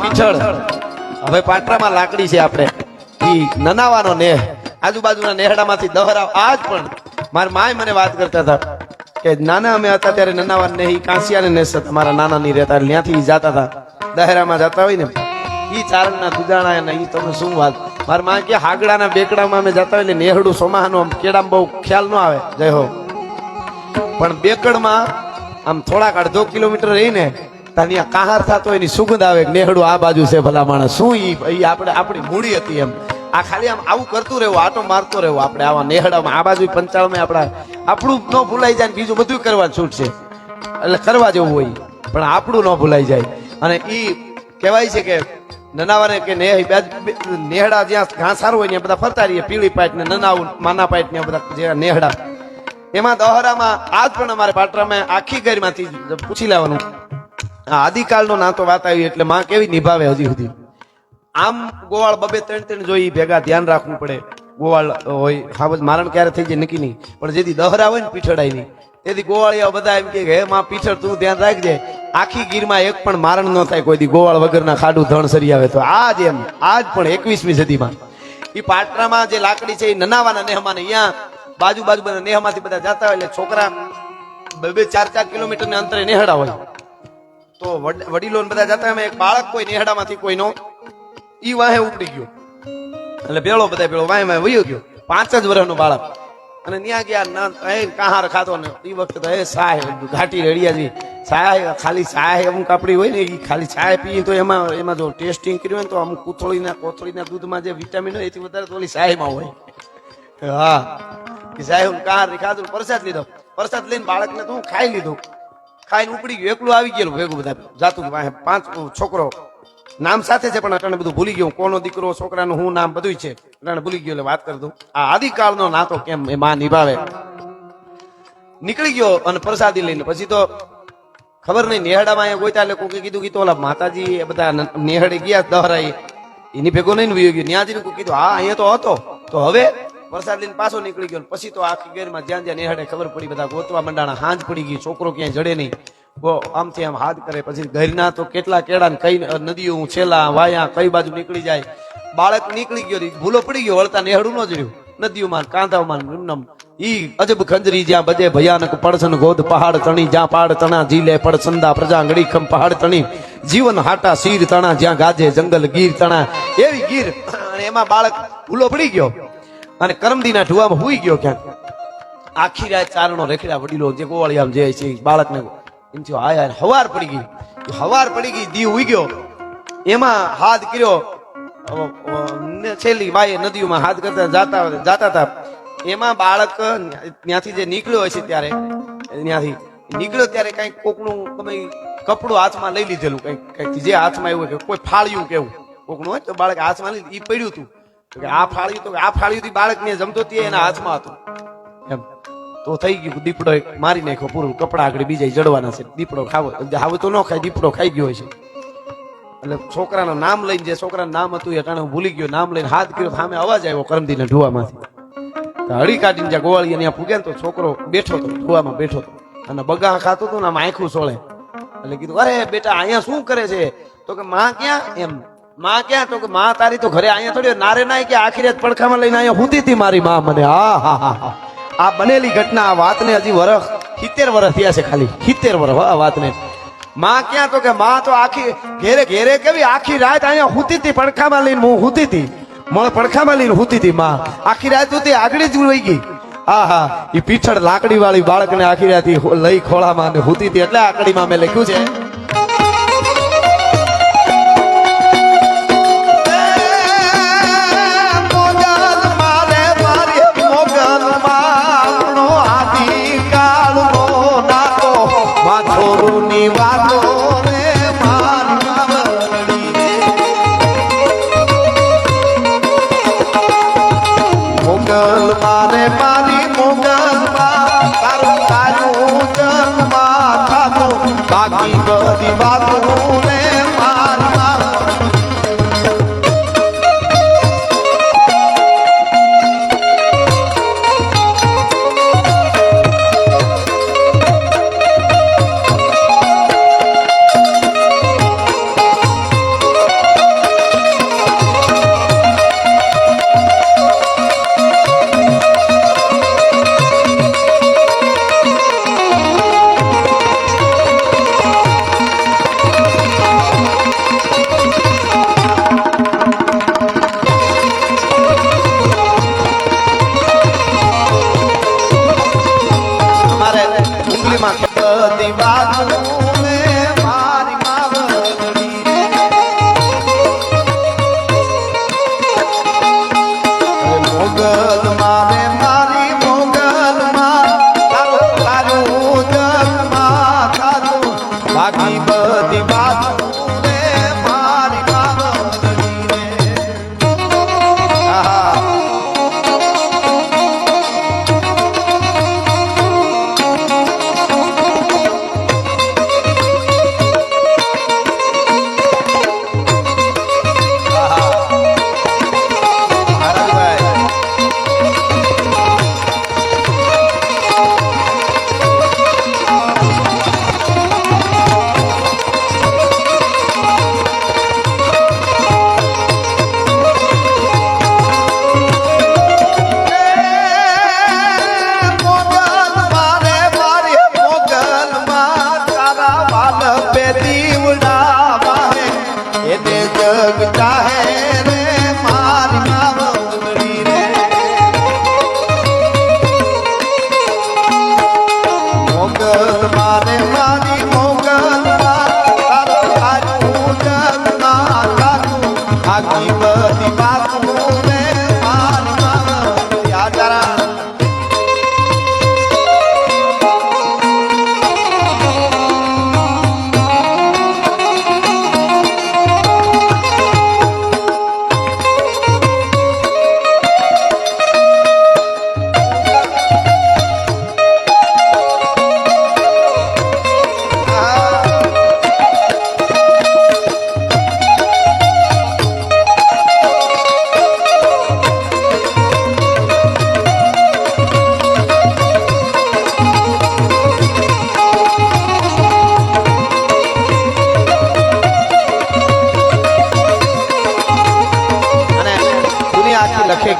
પીછળ, હવે પાટરામાં લાકડી છે આપણે. ઈ નનાવાનો નેહ, આજુબાજુના નેહડામાંથી દહરાવ, આજ પણ મારા માય મને વાત કરતા હતા કે નાના અમે હતા ત્યારે નનાવાન ને ઈ કાંસિયા ને મારા નાના ની રહેતા, ત્યાંથી જતા હતા. દહેરામાં જતા હોય ને, ઈ ચારણના દુજાણા અને ઈ તમે શું વાત? મારા માં કે હાગડાના બેકડામાં અમે જતા હોય ને, નેહડું સોમાહાનું આમ કેડામાં બહુ ખ્યાલ ન આવે. જય હો. પણ બેકડમાં આમ થોડાક અડધો કિલોમીટર રહીને ત્યાં કાહાર થતો એની સુગંધ આવે નેહડું આ બાજુ છે ભલા માણસ. શું ઈ આપણે, આપણી મૂડી હતી એમ. આ ખાલી આમ આવું કરતું રહેવું, આટો મારતો રહેવું આપણે આવા નેહડામાં. આ બાજુ પંચાળમાં આપણા, આપણું ન ભૂલાઈ જાય બીજું બધું કરવા છૂટશે. એટલે કરવા જેવું હોય. પણ આપણું ન ભૂલાઈ જાય. અને ઈ કહેવાય છે કે નનાવાને કે નેહડા જ્યાં ઘાસ સારું હોય ત્યાં બધા ફરતા રહીએ. પીળી પાઇટ ને નનાવું, માના પાઇટ ને બધા જે નેહડા. એમાં દહરામાં આજ પણ અમારે પાટરામાં આખી ઘરમાંથી પૂછી લેવાનું. આદિકાળનો નાતો વાત આવી એટલે માં કેવી નિભાવે હજી સુધી. આમ ગોવાળ બબે ત્રણ ત્રણ જોઈ ભેગા ધ્યાન રાખવું પડે. ગોવાળ હોય હાવજ મારણ ક્યારે થઈ જાય નક્કી નહીં. પણ જેથી દહરા હોય ને પીછડાય નહીં તેથી ગોવાળિયા બધા એમ કે, હે માં પીછળ તું ધ્યાન રાખજે. આખી ગીરમાં એક પણ મારણ ન થાય કોઈ દી ગોવાળ વગરના ખાડું ધણ સરી આવે તો. આજ એમ, આજ પણ એકવીસમી સદીમાં. એ પાટરામાં જે લાકડી છે એ નનાવાના નેહમાને અહીંયા બાજુ બાજુ બધા નેહમાંથી બધા જતા હોય, એટલે છોકરા બે બે, ચાર ચાર કિલોમીટર ને અંતરે નેહડા હોય. તો વડ- વડીલો બધા જતા એમાં એક બાળક કોઈ નેહડામાંથી કોઈનો ઈ વાહે ઉપડી ગયો. એટલે ભેળો બધા ભેળો વાહે વાહે વયો ગયો. પાંચ જ વર્ષનો બાળક. અને ત્યાં ગયા, ના એ કાહાર ખાતો ને એ વખતે એ સાહેબ ઘાટી રેડિયાજી સાહેબ, ખાલી સાહેબ અમુક આપણી હોય ને એ ખાલી ચાય પીએ તો એમાં એમાં જો ટેસ્ટિંગ કર્યું હોય ને, તો અમુક કૂથળીના કોથળીના દૂધમાં જે વિટામિન હોય, એથી વધારે તો ઓલી સાહેમાં હોય. હા. કે સાહેબ કહાર ખાધું પ્રસાદ લીધો. પ્રસાદ લઈને બાળકને તો હું ખાઈ લીધું. ખાઈને ઉપડી ગયું. એકલું આવી ગયેલું ભેગું બધા. જાતું પાંચ છોકરો. નામ સાથે છે, પણ અટાણે બધું ભૂલી ગયું કોનો દીકરો, છોકરાનું હું નામ બધું છે. અટાણે ભૂલી ગયો એટલે વાત કરી દઉં. આ આદિકાળનો નાતો કેમ એ માં નિભાવે. નીકળી ગયો અને પ્રસાદી લઈને. પછી તો ખબર નહીં, નેહડામાં અહીંયા ગોઈતા એટલે કોકે કીધું કે તો ઓલા માતાજી એ બધા નેહડે ગયા દહરાઈ એની ભેગો નહીં વયો ગયો. ન્યાજી કોઈ કીધું, હા, અહીંયા તો હતો. તો હવે વરસાદ લઈને પાછો નીકળી ગયો પછી તો આખી ગેરમાં જ્યાં જ્યાં નિહાળે ખબર પડી, બધા ગોતવા મંડાણા હાંજ પડી ગઈ, છોકરો ક્યાંય જડે નહીં. ગો આમથી આમ હાથ કરે, પછી ઘરના તો કેટલા કેળા કઈ નદીઓ, છેલા, વાયા, કઈ બાજુ નીકળી જાય. બાળક નીકળી ગયો ભૂલો પડી ગયો, વળતા નેહડું ન જડ્યું. નદીઓમાં, કાંધાઓમાં નિમનમ ઈ અજબ ખંજરી જ્યાં બધે ભયાનક પડસન ગોદ પહાડ તણી, જ્યાં પાડ તણા જીલે પડસંદા પ્રજા પ્રજા ગળીખમ પહાડ તણી. જીવન હાટા શીર તણા, જ્યાં ગાજે જંગલ ગીર તણા. એવી ગીર, અને એમાં બાળક ભૂલો પડી ગયો. અને કરમદીના ઢુવામાં હુઈ ગયો ક્યાંક. આખી રાત ચારણો રેખડા વડીલો જે ગોવાળિયામ જે છે બાળકને એમ થયો, હાય હાય, હવાર પડી ગઈ. હવાર પડી ગઈ દી ઉઈ ગયો. એમાં હાથ કર્યો. છેલ્લી બાએ નદીઓમાં હાથ કરતા જાતા જાતા હતા એમાં બાળક ત્યાંથી જે નીકળ્યો હશે ત્યારે, ત્યાંથી નીકળ્યો ત્યારે કંઈક કોકનું કપડું હાથમાં લઈ લીધેલું, કંઈક કંઈક જે હાથમાં એવું કે કોઈ ફાળ્યું કેવું કોકનું હોય, તો બાળક હાથમાં લઈ ઈ પડ્યું હતું આ ફાળ્યું, તો આ ફાળ્યું થી બાળક ને જમતો તે એના હાથમાં હતું. એમ. તો થઈ ગયું, દીપડો મારી નાખ્યો પૂરું, કપડા આગળ બીજા જડવાના છે. દીપડો ખાવો, હવે તો ન ખાય, દીપડો ખાઈ ગયો છે એટલે છોકરાનું નામ લઈને જે છોકરાનું નામ હતું એ ટાણે હું ભૂલી ગયો, નામ લઈને હાથ કર્યો, સામે અવાજ આવ્યો કરમદીને ઢુવામાંથી. હળી કાઢીને જ્યાં ગોવાળી ત્યાં પૂગ્યા ને તો છોકરો બેઠો હતો, ઢુવામાં બેઠો હતો. અને બગા ખાતો હતો ને આમ આંખું સોળે. એટલે કીધું, અરે બેટા, અહીંયા શું કરે છે? તો કે, માં ક્યાં? એમ. માં ક્યાં તો કે માં તારી તો ઘરે અહીંયા થોડી. નારે નાય કે આખી રાત પડખામાં લઈને અહીંયા હુતી હતી મારી માં મને. હા હા હા હા. આ બનેલી ઘટના, આ વાતને હજી વરસ સિત્તેર વર્ષ થયા છે ખાલી. સિત્તેર વર્ષ હો, આ વાતને. માં ક્યાં તો કે માં તો આખી, ઘેરે ઘેરે કેવી આખી રાત અહીંયા હુતી હતી, પડખામાં લઈને હું હુતી હતી. મળ પડખામાં લઈને હુતી હતી માં. આખી રાત હુતી આગળી જ રહી ગઈ. હા હા. એ પીછળ લાકડી વાળી બાળકને આખી રાત લઈ ખોળામાં હુતી હતી. એટલે આકડીમાં મેં લખ્યું છે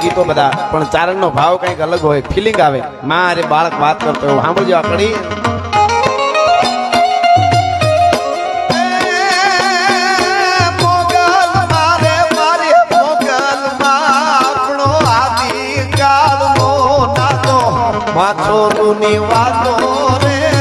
ગીતો બધા. પણ ચારણનો ભાવ કંઈક અલગ હોય ફિલિંગ આવે. મારે બાળક વાત કરતો હોય, સાંભળજો આપણી. માથો માછોરુની વાતો રે.